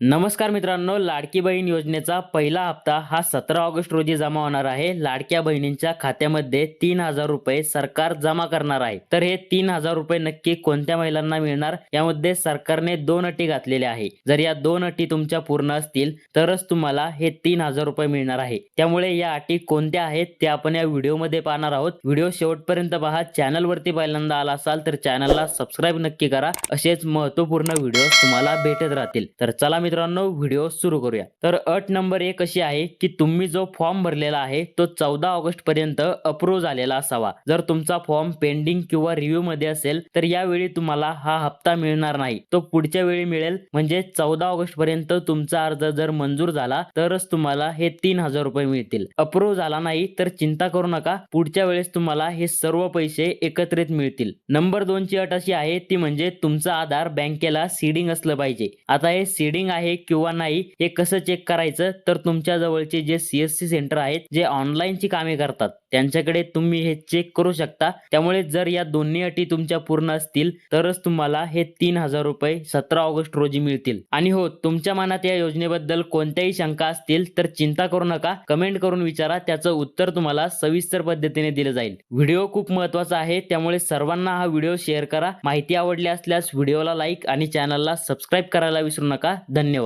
नमस्कार मित्रांनो लाडकी बहीण योजनेचा पहिला हप्ता हा सतरा ऑगस्ट रोजी जमा होणार आहे. लाडक्या बहिणींच्या खात्यामध्ये तीन हजार रुपये सरकार जमा करणार आहे. तर हे तीन हजार रुपये नक्की कोणत्या महिलांना मिळणार? यामध्ये सरकारने दोन अटी घातलेल्या आहे. जर या दोन अटी तुमच्या पूर्ण असतील तरच तुम्हाला हे तीन हजार रुपये मिळणार आहे. त्यामुळे या अटी कोणत्या आहेत ते आपण या व्हिडिओमध्ये पाहणार आहोत. व्हिडिओ शेवटपर्यंत पहा. चॅनलवरती पहिल्यांदा आला असाल तर चॅनलला सबस्क्राईब नक्की करा. असेच महत्त्वपूर्ण व्हिडिओ तुम्हाला भेटत राहतील. तर चला मित्रांनो व्हिडिओ सुरू करूया. तर अट नंबर एक अशी आहे की तुम्ही जो फॉर्म भरलेला आहे तो चौदा ऑगस्ट पर्यंत अप्रूव्ह झालेला असावा. जर तुमचा फॉर्म पेंडिंग किंवा रिव्ह्यू मध्ये असेल तर यावेळी तुम्हाला हा हप्ता मिळणार नाही. तो पुढच्या वेळी मिळेल. म्हणजे चौदा ऑगस्ट पर्यंत तुमचा अर्ज जर मंजूर झाला तरच तुम्हाला हे तीन हजार रुपये मिळतील. अप्रूव्ह झाला नाही तर चिंता करू नका. पुढच्या वेळेस तुम्हाला हे सर्व पैसे एकत्रित मिळतील. नंबर दोनची अट अशी आहे ती म्हणजे तुमचा आधार बँकेला सीडिंग असलं पाहिजे. आता हे सीडिंग आहे किंवा नाही हे कसं चेक करायचं? तर तुमच्या जवळचे जे सीएससी सेंटर आहेत जे ऑनलाईनची कामे करतात. त्यांच्याकडे तुम्ही हे चेक करू शकता. त्यामुळे जर या दोन्ही अटी तुमच्या पूर्ण असतील तरच तुम्हाला हे तीन हजार रुपये सतरा ऑगस्ट रोजी मिळतील. आणि हो तुमच्या मनात या योजनेबद्दल कोणत्याही शंका असतील तर चिंता करू नका. कमेंट करून विचारा. त्याचं उत्तर तुम्हाला सविस्तर पद्धतीने दिलं जाईल. व्हिडिओ खूप महत्त्वाचा आहे. त्यामुळे सर्वांना हा व्हिडिओ शेअर करा. माहिती आवडली असल्यास व्हिडिओला लाईक आणि चॅनलला सबस्क्राईब करायला विसरू नका. धन्यवाद.